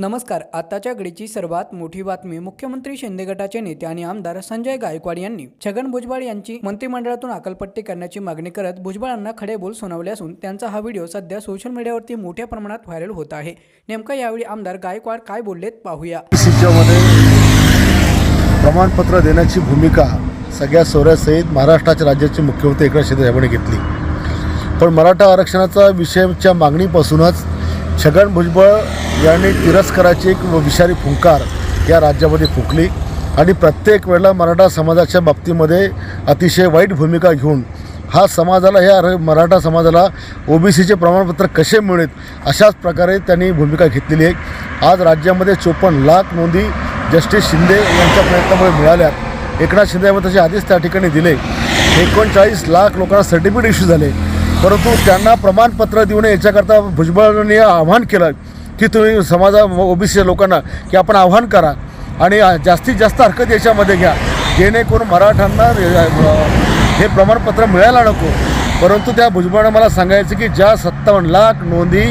नमस्कार आताच्या घडीची सर्वात मोठी बातमी मुख्यमंत्री शिंदे गटाचे नेते आणि आमदार संजय गायकवाड यांनी छगन भुजबळ यांची मंत्रिमंडळातून अकलपट्टी करण्याची मागणी करत भुजबळांना खडे बोल सुनावले असून त्यांचा हा व्हिडिओ सध्या सोशल मीडियावरती मोठ्या प्रमाणात व्हायरल होत आहे. नेमका यावेळी आमदार गायकवाड काय बोललेत पाहूया. प्रमाणपत्र देण्याची भूमिका सगळ्या सोऱ्यासहित महाराष्ट्राच्या राज्याचे मुख्यमंत्री एकनाथ शिंदे साहेबांनी घेतली. पण मराठा आरक्षणाचा विषयाच्या मागणीपासूनच छगन भुजबळ यांनी तिरस्काराची एक विषारी फुंकार या राज्यामध्ये फुकली. आणि प्रत्येक वेळेला मराठा समाजाच्या बाबतीमध्ये अतिशय वाईट भूमिका घेऊन हा समाजाला ह्या मराठा समाजाला ओबीसीचे प्रमाणपत्र कसे मिळेल अशाच प्रकारे त्यांनी भूमिका घेतलेली आहे. आज राज्यामध्ये चोपन्न लाख नोंदी जस्टिस शिंदे यांच्या प्रयत्नामुळे मिळाल्यात एकनाथ शिंदे यांनी तसे आधीच त्या ठिकाणी दिले. एकोणचाळीस लाख लोकांना सर्टिफिकेट इश्यू झाले. परंतु त्यांना प्रमाणपत्र देऊ नये याच्याकरता भुजबळांनी आव्हान केलं. की तुम्ही समाजा ओबीसीच्या लोकांना की आपण आव्हान करा आणि जास्तीत जास्त हरकत याच्यामध्ये घ्या. जेणेकरून मराठ्यांना हे प्रमाणपत्र मिळायला नको. परंतु त्या भुजबळानं मला सांगायचं की ज्या सत्तावन्न लाख नोंदी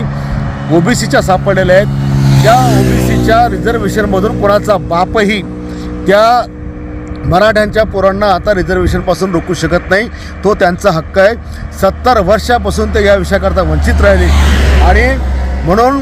ओबीसीच्या सापडलेल्या आहेत त्या ओबीसीच्या रिझर्वेशनमधून कोणाचा बापही त्या मराठ्यांच्या पोरांना आता रिझर्वेशनपासून रोखू शकत नाही. तो त्यांचा हक्क आहे. सत्तर वर्षापासून ते या विषयाकरता वंचित राहिले. आणि म्हणून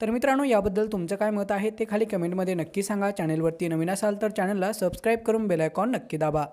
तर मित्रांनो याबद्दल तुमचं काय मत आहे ते खाली कमेंटमध्ये नक्की सांगा. चॅनलवरती नवीन असाल तर चॅनलला सबस्क्राईब करून बेल आयकॉन नक्की दाबा.